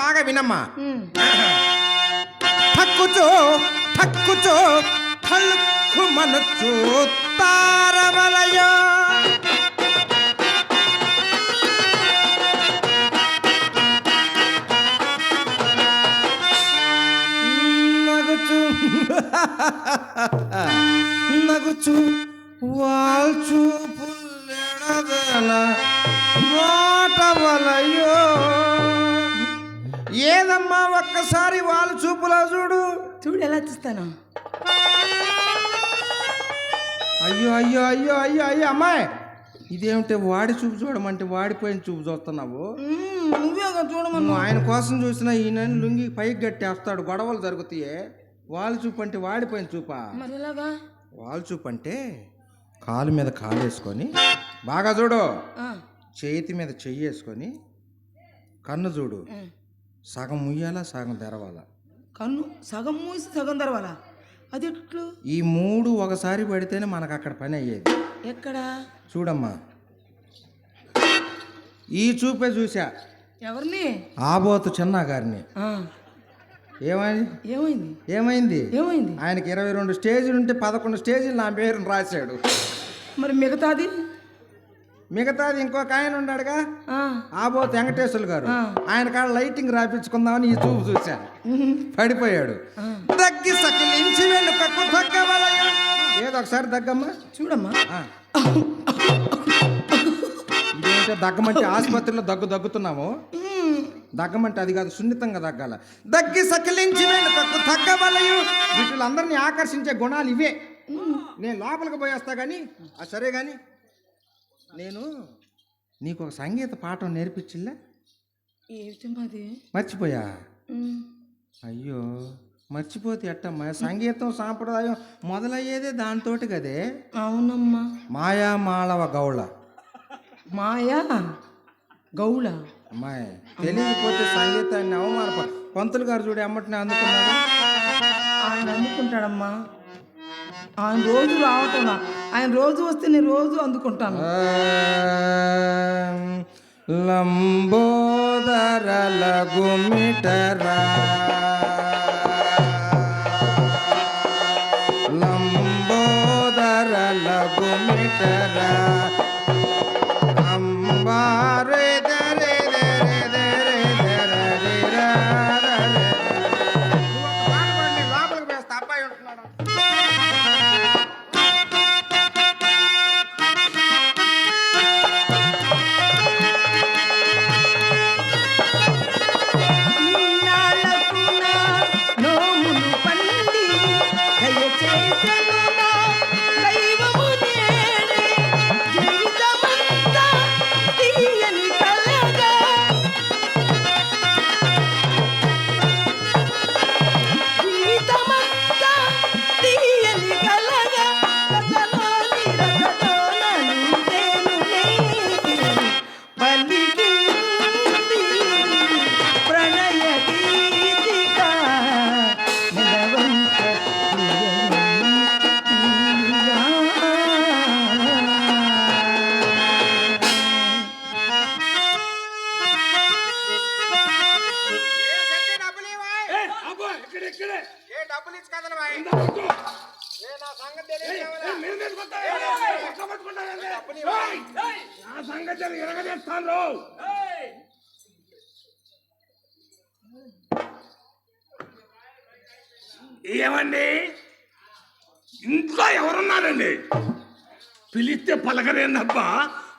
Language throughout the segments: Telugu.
బాగా వినమ్మా ఉమ్. ఠక్కుచో ఠక్కుచో ఠల్కు మనచు తారవలయ నగుచు నగుచు వాల్చు పుల్లెడదన నోటవలయో ఏదమ్మా ఒక్కసారి వాళ్ళు చూపులా చూడు. చూడు ఎలా చూస్తాను. అయ్యో అయ్యో అయ్యో అయ్యో అయ్యో అమ్మాయి. ఇదేమిటి వాడి చూపు చూడమంటే వాడిపోయిన చూపు చూస్తున్నావు? నువ్వే నువ్వు ఆయన కోసం చూసినా ఈయన లుంగి పైకి గట్టేస్తాడు గొడవలు జరుగుతాయి. వాళ్ళ చూపు అంటే వాడిపోయిన చూపా? వాళ్ళ చూపు అంటే కాలు మీద కాలు వేసుకొని బాగా చూడు. చేతి మీద చెయ్యి వేసుకొని కన్ను చూడు. సగం ముయ్యాలా సగం తెరవాలా? కన్ను సగం మూసి సగం తెరవాలా? అది ఎట్లు? ఈ మూడు ఒకసారి పడితేనే మనకు అక్కడ పని అయ్యేది. ఎక్కడ? చూడమ్మా. ఈ చూపే చూసా ఎవరిని? ఆబోతు చిన్న గారిని. ఏమైంది? ఏమైంది? ఏమైంది? ఏమైంది? ఆయనకి ఇరవై రెండు స్టేజీలు ఉంటే పదకొండు స్టేజీలు నా పేరుని రాశాడు. మరి మిగతాది? మిగతాది ఇంకొక ఆయన ఉన్నాడుగా? ఆ, ఆబోతు వెంకటేశ్వర్లు గారు. ఆయన కాడ లైటింగ్ రాపించుకుందామని ఈ చూపు ఉహుం, పడిపోయాడు. దగ్గి సకిలించి వెనుకకు ఏదో ఒకసారి దగ్గమ్మా. చూడమ్మా. ఇదేంటో దగ్గమంటే ఆసుపత్రిలో దగ్గు దగ్గుతున్నాము దగ్గమంటే అది కాదు సున్నితంగా దగ్గాల. దగ్గి సకిలించి వెనుకకు తగ్గవలయు వీటిలందరినీ ఆకర్షించే గుణాలు ఇవే. నేను లోపలికి పోయేస్తా కానీ ఆ సరే కానీ నేను నీకు ఒక సంగీత పాఠం నేర్పించిల్లా? మర్చిపోయా? అయ్యో మర్చిపోతే ఎట్టమ్మా సంగీతం సాంప్రదాయం మొదలయ్యేదే దాంతోటి కదే. అవునమ్మా. మాయా మాళవ గౌళ. మాయా గౌళ? అమ్మాయి తెలియకపోతే సంగీతాన్ని అవమానప పంతులు గారు చూడు ఎమ్మటిని అందుకున్నాడు. ఆయన అందుకుంటాడమ్మా. ఆయన రోజు రావటం లా. ఆయన రోజు వస్తే నేను రోజు అందుకుంటాను. ఆం, లంబోదర సంగతి ఏమండి? ఇంట్లో ఎవరున్నారండి? పిలిస్తే పలకరేందబ్బా?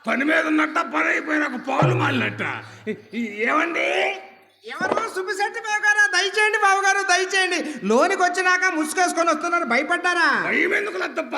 పని మీద ఉన్నట్ట పని అయిపోయినాక పాలు మాలినట్ట. ఏమండి? ఎవరు సుబ్బిశెట్టి బాబు గారు దయచేయండి బాబు గారు దయచేయండి. లోనికి వచ్చినాక ముసుకేసుకొని వస్తున్నారు భయపడ్డారా? భయం ఎందుకు తప్ప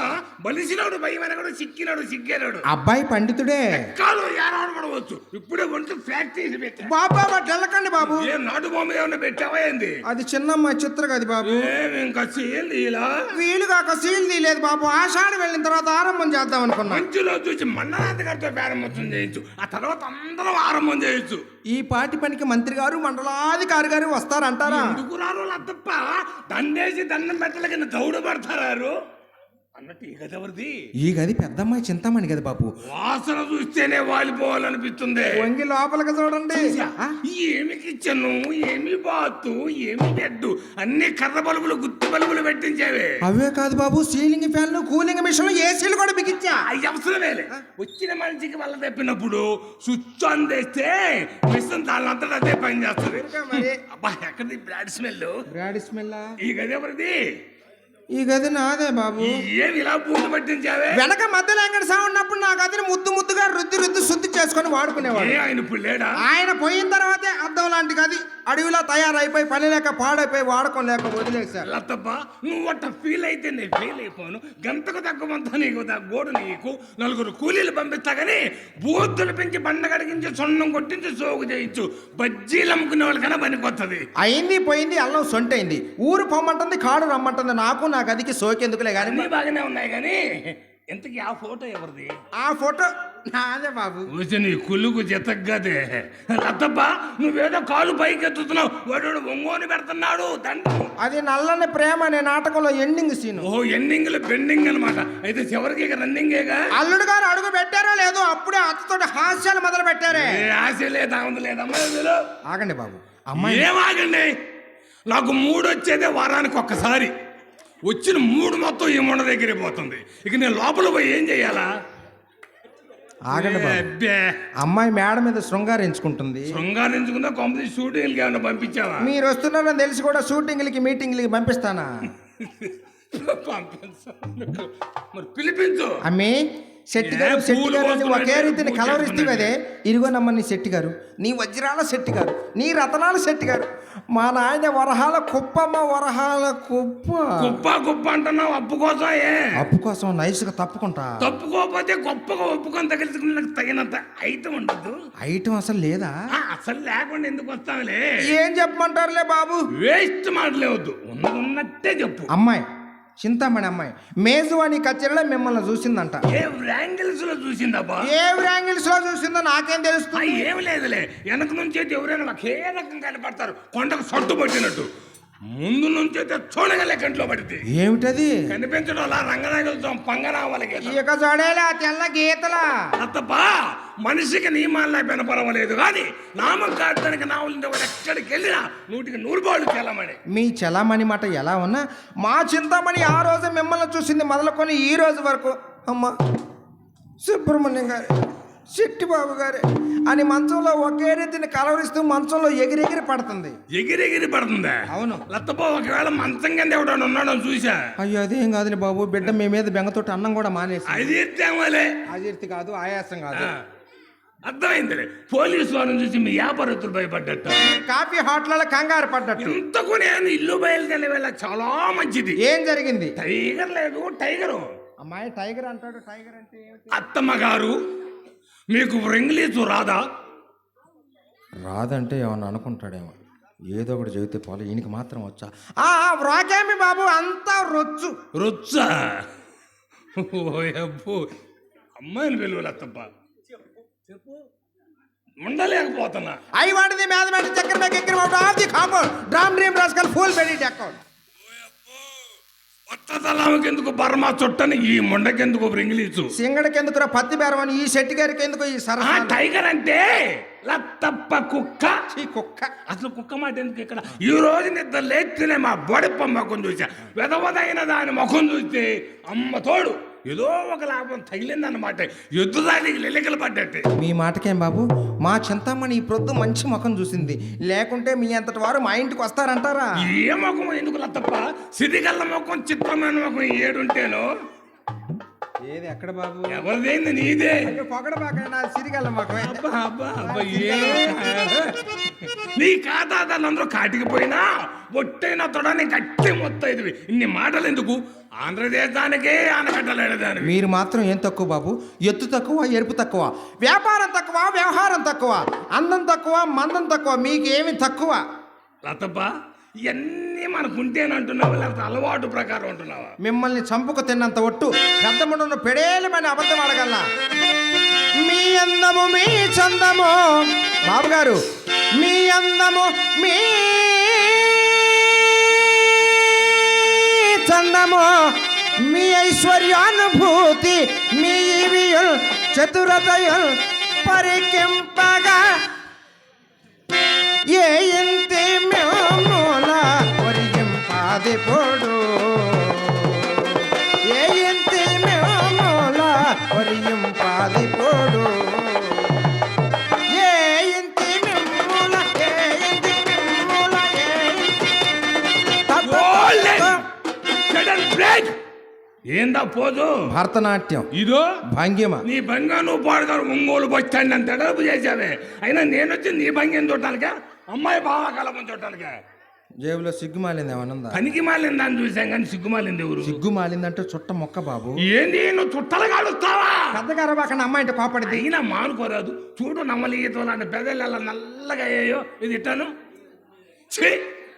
బలిసినాడు భయం అనగాడు సిక్కినాడు సిక్కేనాడు అబ్బాయి పండితుడే. కాలు ఏనాడు పడవచ్చు. ఇప్పుడే ఒంటి ఫ్యాక్ట్ చేసి పెట్టా. బాబు వెళ్ళకండి బాబు. ఏ నాటు బొమ్మ ఏమన్నా పెట్టావా ఏంది? అది చిన్నమ్మ చిత్ర గది బాబు. ఏమి ఇంకా సీల్ ఇలా వీలు కాక సీల్ తీయలేదు బాబు. ఆషాఢ వెళ్ళిన తర్వాత ఆరంభం చేద్దాం అనుకున్నాం. మంచులో చూసి మన్ననాథ గారితో ప్రారంభోత్సవం చేయొచ్చు ఆ తర్వాత అందరం ఆరంభం చేయొచ్చు ఈ పాటి పనికి మంత్రి గారు మండలాధికారి గారు వస్తారంటారా? ఎందుకు రారు తప్ప దండేసి దండం పెట్టలకి దౌడు పడతారు అన్నట్టు ఈ గది ఎవరిది? పెద్దమ్మాయి చింతామణి కదా బాబు వాసన చూస్తేనే వాలిపోవాలనిపిస్తుంది. వంగి లోపలికి చూడండి. ఏమి కిచెన్ ఏమి బాతు ఏమి బెడ్ అన్ని కర్ర బల్బులు గుత్తి బల్బులు పెట్టించావే. అవే కాదు బాబు సీలింగ్ ఫ్యాన్లు కూలింగ్ మిషన్లు ఏసీలు కూడా బిగించా. అవి అవసరమేలే వచ్చిన మనిషికి వల్ల తెప్పినప్పుడు స్విచ్ ఆన్ చేస్తే మిషన్ దానంతటా అదే పని చేస్తుంది. అబ్బా ఎక్కడి బ్రాడ్ స్మెల్ బ్రాడ్ స్మెల్ ఈ గది ఎవరిది? ఈ గది నాదే బాబు. ఏమి ఇలా పట్టించావే? వెనక మధ్యలో వెంకట సాగు ఉన్నప్పుడు నా గదిని ముద్దు ముద్దుగా రుద్ది రుద్ది శుద్ధి చేసుకొని వాడుకునేవాడు. ఆయన ఇప్పుడు లేడా? ఆయన పోయిన తర్వాతే అద్దం లాంటి గది అడవిలో తయారైపోయి పని లేక పాడైపోయి వాడకం లేక వదిలేశారు నువ్వు అట్ట ఫీల్ అయితే నేను ఫీల్ అయిపోను. గంతకు తక్కువంతా నీకు గోడు నీకు. నలుగురు కూలీలు పంపిస్తా కానీ బూతులు పెంచి బండ కడిగించి సొన్నం కొట్టించి సోగు చేయించు. బజ్జీలు అమ్ముకునే వాళ్ళకన్నా పనికొత్తది. అయింది పోయింది అల్లం సొంటైంది ఊరు పొమ్మంటుంది కాడు రమ్మంటుంది నాకు నా గదికి సోకెందుకులే కానీ అన్నీ బాగానే ఉన్నాయి కానీ ఇంతకీ ఆ ఫోటో ఎవరిది? ఆ ఫోటో నాదే బాబు. వచ్చి నీ కుళ్ళుకు జతగ్గదే. లతబ్బ నువ్వేదో కాలు పైకి ఎత్తుతున్నావు వాడు ఒంగోని పెడుతున్నాడు దండం. అది నల్లని ప్రేమ అనే నాటకంలో ఎండింగ్ సీన్ ఓ ఎండింగ్ బెండింగ్ అన్నమాట. అయితే చివరికి ఇక రన్నింగేగా అల్లుడు గారు అడుగు పెట్టారో లేదో అప్పుడే అత్తతోటి హాస్యాలు మొదలు పెట్టారే. ఏ ఆశ లేదా ఉంది లేదమ్మా ఇందులో ఆగండి బాబు. అమ్మాయి ఏమాగండి నాకు మూడు వచ్చేదే వారానికి ఒక్కసారి. వచ్చిన మూడు మొత్తం ఈ మొండ దగ్గరే పోతుంది. ఇక నేను లోపల పోయి ఏం ఆగండి అబ్బే. అమ్మాయి మేడ మీద శృంగారించుకుంటుంది శృంగారించుకుందా కొంపది షూటింగ్కి ఏమైనా పంపించావా? మీరు వస్తున్నారని తెలిసి కూడా షూటింగ్లకి మీటింగ్లకి పంపిస్తానా? పంపించు. మరి పిలిపించు. అమ్మి శెట్టి గారు శెట్టి గారు అని ఒకే రీతిని కలవరిస్తే చేసుకుని. కదే ఇదిగోనమ్మ నీ శెట్టి గారు నీ వజ్రాల శెట్టి గారు నీ రతనాల శెట్టి గారు. మా నాయన వరహాల కుప్పమ్మ వరహాల కుప్ప. కుప్ప కుప్ప అంటున్నావు అప్పు కోసం ఏ? అప్పు కోసం నైస్గా తప్పుకుంటా. తప్పుకోకపోతే గొప్పగా ఒప్పుకొని తగిలించుకున్న తగినంత ఐటమ్ ఉండదు. ఐటమ్ అసలు లేదా? అసలు లేకుండా ఎందుకు వస్తావులే? ఏం చెప్పమంటారులే బాబు? వేస్ట్ మాటలేవద్దు ఉన్నది ఉన్నట్టే చెప్పు. అమ్మాయి చింతామణి అమ్మాయి. మేజు అని కచేరీలో మిమ్మల్ని చూసిందంట. ఏ యాంగిల్స్లో చూసిందబ్బా? ఏ యాంగిల్స్లో చూసిందో నాకేం తెలుస్తుంది? ఏమి లేదులే. వెనక నుంచి అయితే ఎవరైనా ఒకే రకం కనపడతారు. కొండకు సొట్టు పట్టినట్టు. ముందు నుంచి అయితే చూడగలే కంట్లో పడితే ఏమిటది? కనిపించడం అలా రంగనాయకులతో పంగనామలకి ఇక చూడేలా తెల్ల గీతలా. అత్తప్పా మనిషికి నియమాల్లో పర్వాలేదు కానీ నామకార్థానికి నావులు ఎక్కడికి వెళ్ళినా నూటికి నూరు బాళ్ళు చెల్లమని మీ చలామణి మాట ఎలా ఉన్నా మా చింతామణి ఆ రోజు మిమ్మల్ని చూసింది మొదలుకొని ఈ రోజు వరకు. అమ్మ సుబ్రహ్మణ్యం గారు. చిట్టిబాబు గారు. అని మంచంలో ఒకే రీతిని కలవరిస్తూ మంచంలో ఎగిరెగిరి పడుతుంది. ఎగిరెగిరి పడుతుందా? అవును. లత్తప్ప ఒకవేళ మంచం కింద ఎవడో ఉన్నాడో చూసా? అయ్యో అదేం కాదులే బాబు. బిడ్డ మీ మీద బెంగతోటి అన్నం కూడా మానేసి ఎత్తామలే అజీర్తి కాదు ఆయాసం కాదు. అర్థమైందిలే. పోలీసు వారిని చూసి మీ వ్యాపారస్తులు భయపడ్డట్టు. కాఫీ హోటల్లో కంగారు పడ్డట్టు. ఇంతకు నేను ఇల్లు బయలుదేరి వెళ్ళ చాలా మంచిది. ఏం జరిగింది? టైగర్ లేదు టైగరు. అమ్మాయి టైగర్ అంటాడు. టైగర్ అంటే అత్తమ్మ గారు మీకు ఇంగ్లీషు రాదా రాదంటే ఏమన్నా అనుకుంటాడేమో. ఏదో ఒకటి చెబితే పోలే ఈయనకి మాత్రం వచ్చా. ఆ, రాకేమి బాబు అంతా రొచ్చు. రొచ్చా? ఓ అబ్బో అమ్మాయిని విలువలు అత్తప్ప ఉండలేకపోతున్నా. ఐ వాంట్ ది మ్యాథమెటిక్స్ చక్కెర make out of the compound డ్రామ్ dream rascal full బెడిట్ అకౌంట్ ఎందుకు బర్మా చుట్టని ఈ ముండకెందుకు ఇంగ్లీషు సింగడికి ఎందుకురా పత్తి బేరం అని ఈ శెట్టి గారికి ఎందుకు ఈ ఆ సరసా టైగర్ అంటే లత్తప్ప కుక్క. ఈ కుక్క. అసలు కుక్క మాట ఎందుకు ఇక్కడ? ఈ రోజు నిద్ర లేస్తేనే మా బొడప్ప ముఖం చూసా. వెదవదైన దాని ముఖం చూస్తే అమ్మ తోడు. ఏదో ఒక లాభం తగిలిందన్నమాట. ఎద్దు దానికి లెలికలు పడ్డట్టే. మీ మాటకేం బాబు? మా చింతామణి ఈ ప్రొద్దు మంచి ముఖం చూసింది. లేకుంటే మీ అంతటి వారు మా ఇంటికి వస్తారంటారా? ఏ ముఖం ఎందుకు లత్తప్ప సిరిగల్ల ముఖం చిత్రమైన ముఖం ఏడుంటేనో? ఏది ఎక్కడ బాబు? ఎవరిదేంది నీదే? పొగడ బాగా నా సిరిగల్ల ముఖమే. అబ్బా, అబ్బా, అబ్బా, ఏ? నీ ఖాతాదారులందరూ కాటికి పోయినా ఒట్టైన తొడని గట్టి మొత్తం ఇది ఇన్ని మాటలు ఎందుకు ఆంధ్రదేశానికే ఆనకట్టలేడు దానివి. మీరు మాత్రం ఏం తక్కువ బాబు? ఎత్తు తక్కువ ఎరుపు తక్కువ. వ్యాపారం తక్కువ వ్యవహారం తక్కువ. అందం తక్కువ మందం తక్కువ. మీకు ఏమి తక్కువ? లతప్ప ఇవన్నీ మనకుంటేనంటున్నావా? లేకపోతే అలవాటు ప్రకారం అంటున్నావా? మిమ్మల్ని చంపుకు తిన్నంత ఒట్టు పెద్దముడున్న పెడేలమని అబద్ధం ఆడగలనా? మీ అందము మీ చందము. బాబు గారు మీ అందము మీ చందము మీ ఐశ్వర్యానుభూతి మీ ఇవియుల్ చతురతయుల్ పరికింపగా ఏ ఇంటి మేము ఏందా పోదు? భరతనాట్యం. ఇదో? భంగిమ. నీ బంగా నువ్వు పాడగారు ఒంగోలు స్టాండ్ అంత ఎడపు చేసావే అయినా నేను వచ్చి నీ భంగిని చూడటానికా? అమ్మాయి బావ కలపని చూడటానికా? జేబులో సిగ్గుమాలింది ఏమనుందా పనికి మాలింది దాన్ని చూసాం కానీ సిగ్గు మాలింది ఎవరు? సిగ్గుమాలిందంటే చుట్ట మొక్క బాబు. ఏంది నువ్వు చుట్టలు కాడుస్తావా పెద్దగా అరవకుండా అమ్మాయి అంటే కోపడిది అయినా మానుకోరాదు. చూడు నమ్మలి ఈత లాంటి పెదలు నల్లగా అయ్యాయో ఇది ఇట్టాను.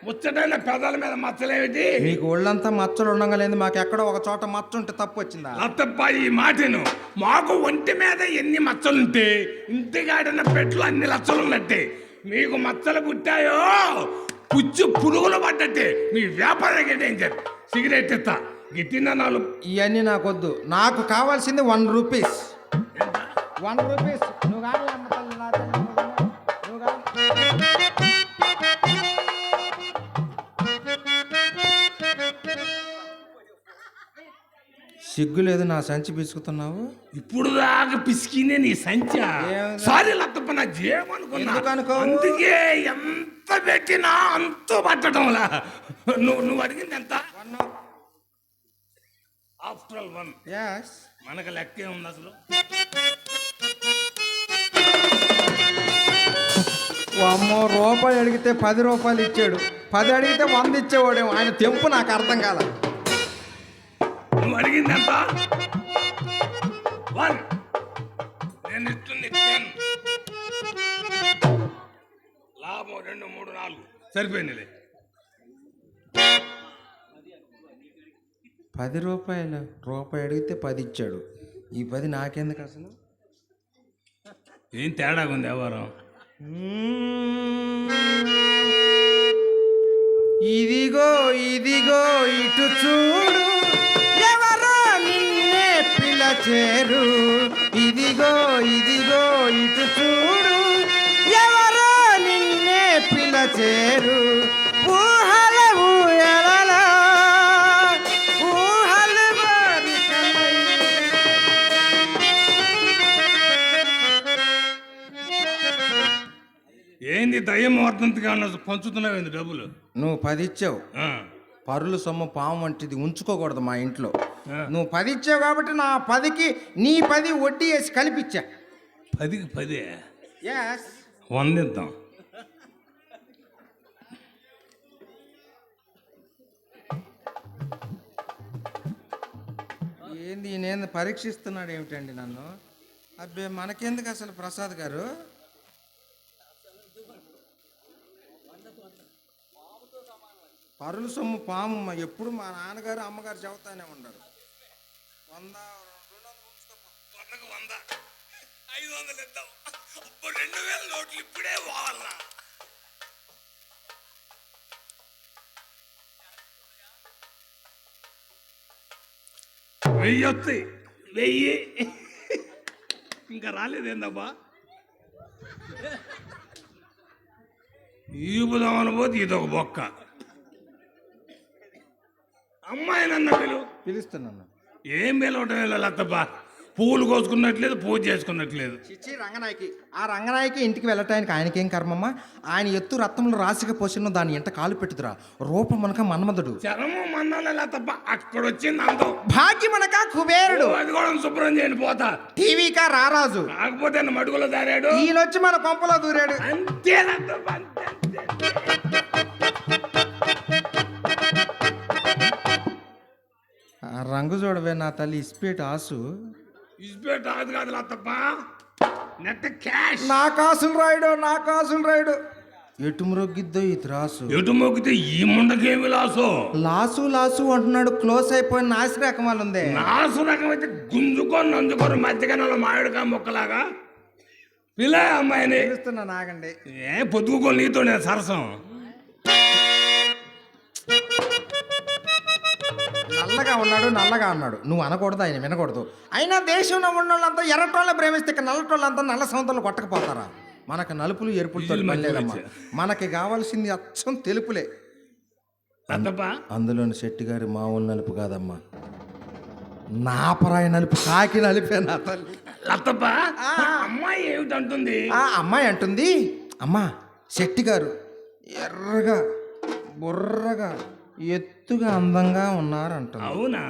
ముచ్చటైన పెదాల మీద మచ్చలేమిటి? మీకు ఒళ్ళంతా మచ్చలు ఉండగలేదు మాకు ఎక్కడో ఒక చోట మచ్చ ఉంటే తప్పు వచ్చిందా లత్తప్ప ఈ మాటను మాకు ఒంటి మీద ఎన్ని మచ్చలుంటే ఇంటికాడిన పెట్లు అన్ని లచ్చలున్నట్టే. మీకు మచ్చలు పుట్టాయో? పుచ్చు పురుగులు పడ్డట్టే. మీ వ్యాపారం డేంజర్ సిగరెట్ ఇస్తా గిట్టిన నాలుగు. ఇవన్నీ నాకొద్దు. నాకు కావాల్సింది వన్ రూపీస్. One rupees. నువ్వు కానీ సిగ్గు లేదు నా సంచి పిసుకుతున్నావు? ఇప్పుడు దాకా పిసికినే నీ సంచా? సారీ లత్తప్ప నా జీవనుకున్నా? అందుకే ఎంత పెట్టినా అంత పట్టడంలా. నువ్వు నువ్వు అడిగింది ఎంత? ఆఫ్టర్ ఆల్ వన్ మనకు లెక్కే ఉంది అసలు. అమ్మో రూపాయి అడిగితే పది రూపాయలు ఇచ్చాడు. పది అడిగితే వంద ఇచ్చేవాడేమో. ఆయన తెంపు నాకు అర్థం కాల. అడిగింది ఎంత వన్. నేను ఇస్తుంది టెన్. లాభం రెండు మూడు నాలుగు. సరిపోయిందిలే. పది రూపాయలు రూపాయి అడిగితే పది ఇచ్చాడు. ఈ పది నాకెందుకు అసలు? ఏం తేడా ఉంది వ్యవహారం? ఇదిగో ఇదిగో ఇటు చూడు. ఎవరో నిన్నే పిలచేరు. ఇదిగో ఇదిగో ఇటు చూడు. ఎవరో నిన్నే పిలచేరు. ఊహల ఊయలలో ఊహలు. ఏంది దయ్యం వర్ధంతిగా పంచుతున్నావు ఏంది డబ్బులు? నువ్వు పది ఇచ్చావు. పరుల సొమ్ము పాము వంటిది ఉంచుకోకూడదు మా ఇంట్లో. నువ్వు పది ఇచ్చావు కాబట్టి నా పదికి నీ పది వడ్డీ వేసి కలిపిచ్చా. పదికి పదే? ఎస్ వంద ఇద్దాం ఏంది నేను పరీక్షిస్తున్నాడు ఏమిటండి నన్ను? అబ్బే మనకెందుకు అసలు ప్రసాద్ గారు? పరుల సొమ్ము పాము ఎప్పుడు మా నాన్నగారు అమ్మగారు చెబుతానే ఉండరు. వంద రెండు వందలు వంద. ఐదు వందలు ఇద్దాం. రెండు వేల నోట్లు ఇప్పుడే పోవాలన్నా వెయ్యి వస్తాయి వెయ్యి. ఇంకా రాలేదేందబ్బా? ఈపుదామని పోతే ఇదొక బొక్క. అమ్మాయి నన్న పిలువు. పిలుస్తున్నాను ఏం పిలవటం వెళ్ళాలత్తబ్బా పువ్వులు కోసుకున్నట్లేదు పూజ చేసుకున్నట్లేదు. చిచ్చి రంగనాయకి ఆ రంగనాయకి ఇంటికి వెళ్ళటానికి ఆయనకేం కర్మమ్మా? ఆయన ఎత్తు రక్తంలో రాసిగా పోసిన దాని ఎంట కాలు పెట్టుదురా. రూపమనక మన్మధుడు. చరము మందాల తప్ప అక్కడ వచ్చింది అందం భాగ్యమనక కుబేరుడు. అది కూడా శుభ్రం చేయని పోతా. టీవీకా రారాజు. కాకపోతే మడుగులో దారాడు. ఈయనొచ్చి మన కొంపలో దూరాడు. అంతే, అంతే. రంగు చూడవే నా తల్లి ఇస్పేట్ ఆసు. ఇసుపెట్టు ఆది కాదు లత్తప్ప నెట్ క్యాష్. నా కాసులు రాయుడు నా కాసులు రాయుడు. ఎటు మ్రొగ్గిద్దో ఈ త్రాసు. ఎటు మొక్కితే ఈ ముండకేమి లాసో? లాసు లాసు అంటున్నాడు క్లోజ్ అయిపోయిన నాసి రకమాలు ఉంది. నాసు రకం అయితే గుంజుకొని నంజుకొని మధ్యకనంలో మామిడికా మొక్కలాగా. పిల్ల అమ్మాయిని. పిలుస్తున్నా నాగండి. ఏ పొద్దుకొని నీతో నేను సరసం. నల్లగా ఉన్నాడు నల్లగా అన్నాడు. నువ్వు అనకూడదు ఆయన వినకూడదు. అయినా దేశంలో ఉన్న వాళ్ళంతా ఎర్రటోళ్ళ ప్రేమిస్తే ఇక నల్లటోళ్ళంతా నల్ల సముద్రంలో కొట్టకపోతారా? మనకు నలుపులు ఎరుపులతో లేదమ్మా. మనకి కావాల్సింది అచ్చం తెలుపులే. అందులోని శెట్టి గారి మామూలు నలుపు కాదమ్మా. నాపరాయి నలుపు కాకి నలిపే నా తల్లి. లతప్ప అమ్మాయి ఏమిటంటుంది? ఆ అమ్మాయి అంటుంది. అమ్మా శెట్టి గారు ఎర్రగా బుర్రగా. ఎత్తుగా అందంగా ఉన్నారంటుంది అవునా?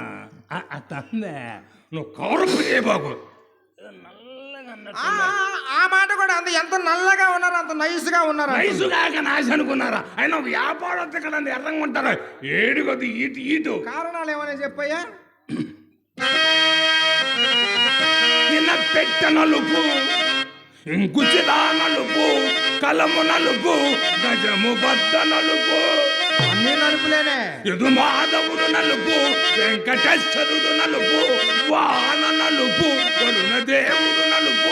ఆ, అతందే నువ్వు కౌరపు అన్నట్టు ఆ, మాట కూడా అంత ఎంత నల్లగా ఉన్నారు అంత నైస్గా ఉన్నారు? కాక నాశ అనుకున్నారా? ఆయన వ్యాపారం ఇక్కడ ఎర్రంగా ఉంటారా. ఏడు కొద్ది ఈటు ఈటు. కారణాలు ఏమైనా చెప్పయ్యా? నిన్న పెట్ట నలుపు ఇంకుచిదా నలుపు కలము నలుపు గజము బద్ద నలుపు. అన్ని నలుపులేనే. ఎదు మాధవుడు నలుపు వెంకటేశ్వరుడు నలుపు వాన నలుపు వరుణ దేవుడు నలుపు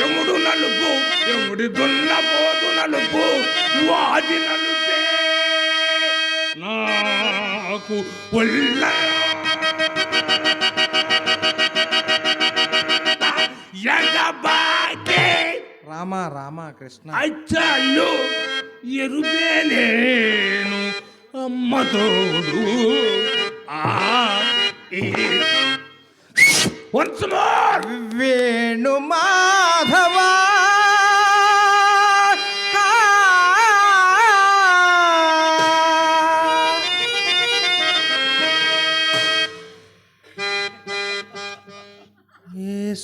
యముడు నలుపు యముడి దున్నపోతు నలుపు వాది నలుపే. నాకు ఒళ్ళ రామ రామ కృష్ణ. అచ్చాలు ఎరుపే నేను. అమ్మ తోడు. Once more Venu Madhava.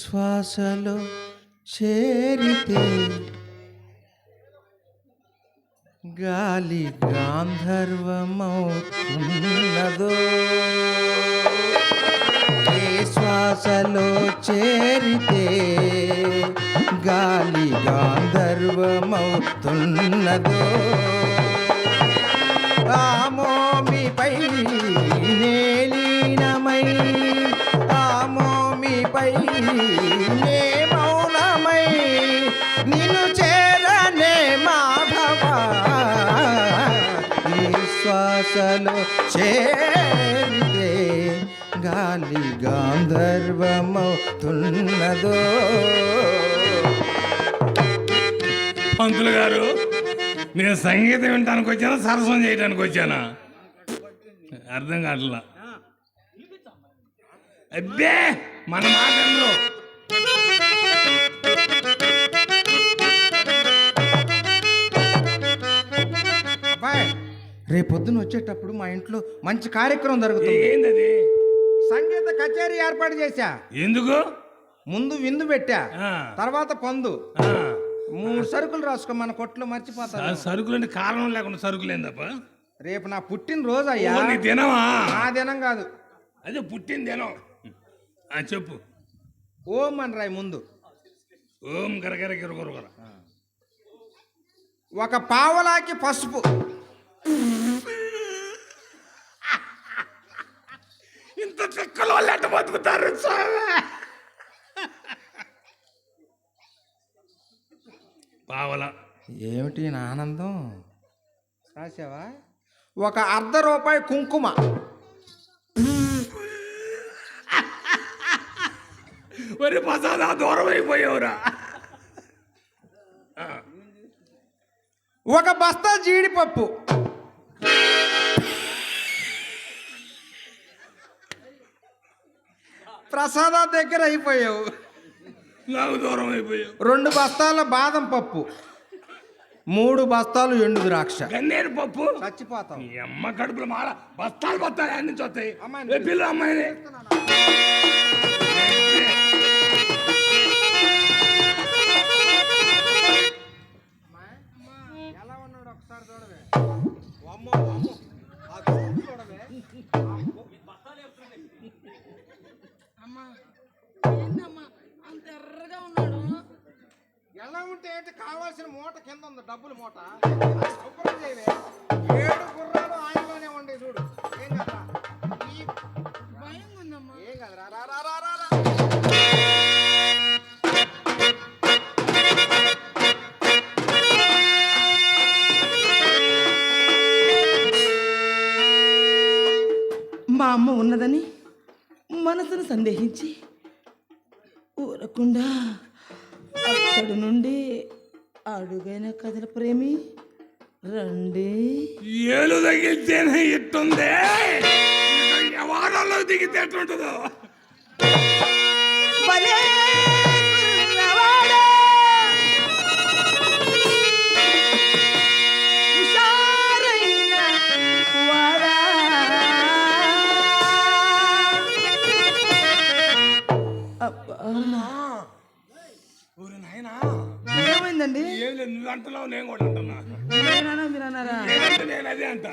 శ్వాసలో చేరితే గాలి గాంధర్వమవుతున్నదో. ఏ శ్వాసలో చేరితే గాలి గాంధర్వమవుతున్నదో. ఆ నేలీనమై ఆ నే శ్వాసలో చేరితే గాలి గాంధర్వమవుతున్నదో. పంతులు గారు నేను సంగీతం వినడానికి వచ్చానా సరస్వం చేయడానికి వచ్చానా? అర్థం కావట్లా. అబ్బే మన మాట రేపొద్దున వచ్చేటప్పుడు మా ఇంట్లో మంచి కార్యక్రమం జరుగుతుంది. ఏందది? సంగీత కచేరీ ఏర్పాటు చేశా. ఎందుకు? ముందు విందు పెట్టా. ఆ, తర్వాత పందు. ఆ. మూడు సరుకులు రాసుకో మన కొట్లో మర్చిపోతా ఆ సరుకులు అంటే కారణం లేకుండా సరుకులు ఏందప్ప రేపు నా పుట్టినరోజు అయ్యా. దినమా? నా దినం కాదు. అదే పుట్టిన దినం. ఆ, చెప్పు. ఓం అని రాయి ముందు. ఓం గరగర గిరగొరగర ఒక పావలాకి పసుపు ఇంత చిక్కలు వాళ్ళు ఎట్ట బతుకుతారు? పావల. ఏమిటి నా ఆనందం? రాసావా ఒక అర్ధ రూపాయి కుంకుమ. మరి ప్రసాద దూరం అయిపోయావురా. ఒక బస్తా జీడిపప్పు. ప్రసాద దగ్గర అయిపోయావు. నాకు దూరం అయిపోయావు. రెండు బస్తాల బాదం పప్పు మూడు బస్తాలు ఎండు ద్రాక్ష. గన్నేరు పప్పు? చచ్చిపోతావు. ఈ అమ్మ కడుపులో మాల బస్తాలు బస్తాలు అన్ని నుంచి వస్తాయి అమ్మాయిని ఏ పిల్ల అమ్మాయిని? ఎలా ఉన్నాడు? ఒకసారి చూడవే. అమ్మా ఏందమ్మా అంత ఎర్రగా ఉన్నాడు? ఎలా ఉంటే ఏంటి? కావాల్సిన మూట కింద ఉంది డబ్బులు మూట. శుభ్రం చేయవే. ఏడు గుర్రాలు ఆయనలోనే సందేహించి ఊరకుండా అక్కడి నుండి అడుగైన కథల ప్రేమి రండి. ఏలు తగిలితేనే ఇట్టుంది? వ్యవహారంలో దిగితే ఎట్లుంటుందో? భలే నువ్వు అంటున్నావు నేను కూడా అంటున్నా. నేను అదే అంట.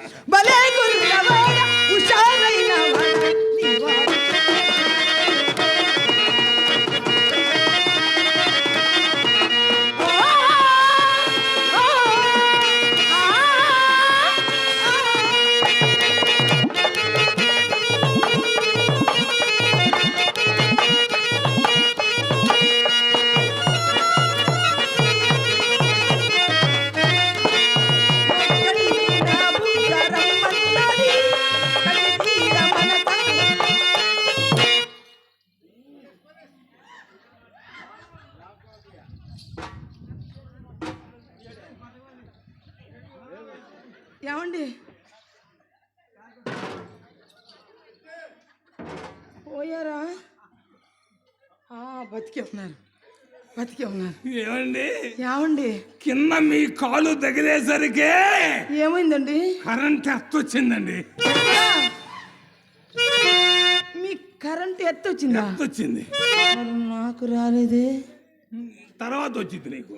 బతికే ఉన్నారు. బతికే ఉన్నారు. ఏమండి? ఏమండి? కింద మీ కాలు తగిలేసరికి ఏమైందండి? కరెంట్ ఎత్తొచ్చిందండి. మీ కరెంట్ ఎత్తొచ్చిందా? ఎత్తొచ్చింది. నాకు రాలేదే. తర్వాత వచ్చింది నీకు.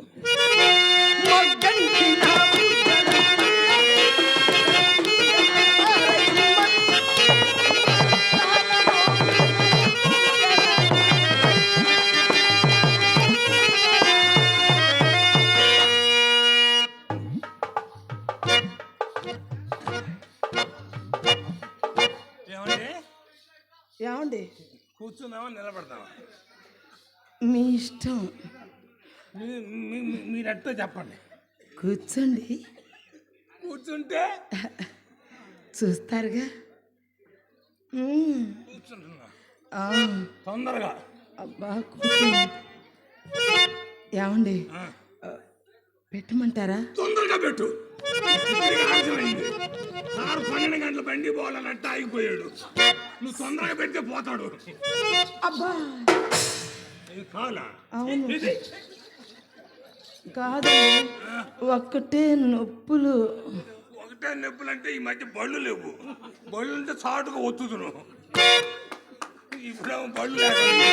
కూర్చుందామా నిలబడతామా మీ ఇష్టం. మీ- మీ- మీ- మీరెట్టో చెప్పండి. కూర్చోండి. కూర్చుంటే? చూస్తారుగా. కూర్చుంటున్నా. తొందరగా. అబ్బా కూర్చోండి. ఏమండి? పెట్టమంటారా? తొందరగా పెట్టు. సార్ పన్నెండు గంటల బండి పోవాలన్నట్టు ఆగిపోయాడు. నువ్వు తొందరగా పెడితే పోతాడు. అబ్బా. ఇది కాలా అవును. ఇది కాదండి. ఒక్కటే నొప్పులు. ఒకటే నొప్పులంటే ఈ మధ్య బళ్ళు లేవు. బళ్ళు ఉంటే చాటుగా ఒత్తుతున్నావు ఇప్పుడేమో బళ్ళు లేకుండా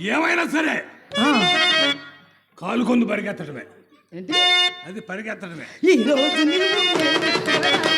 ఏమైనా సరే. కాలు కొందు పరిగెత్తడమే. ఏంటి? అది పరిగెత్తడమే. నీవు నేను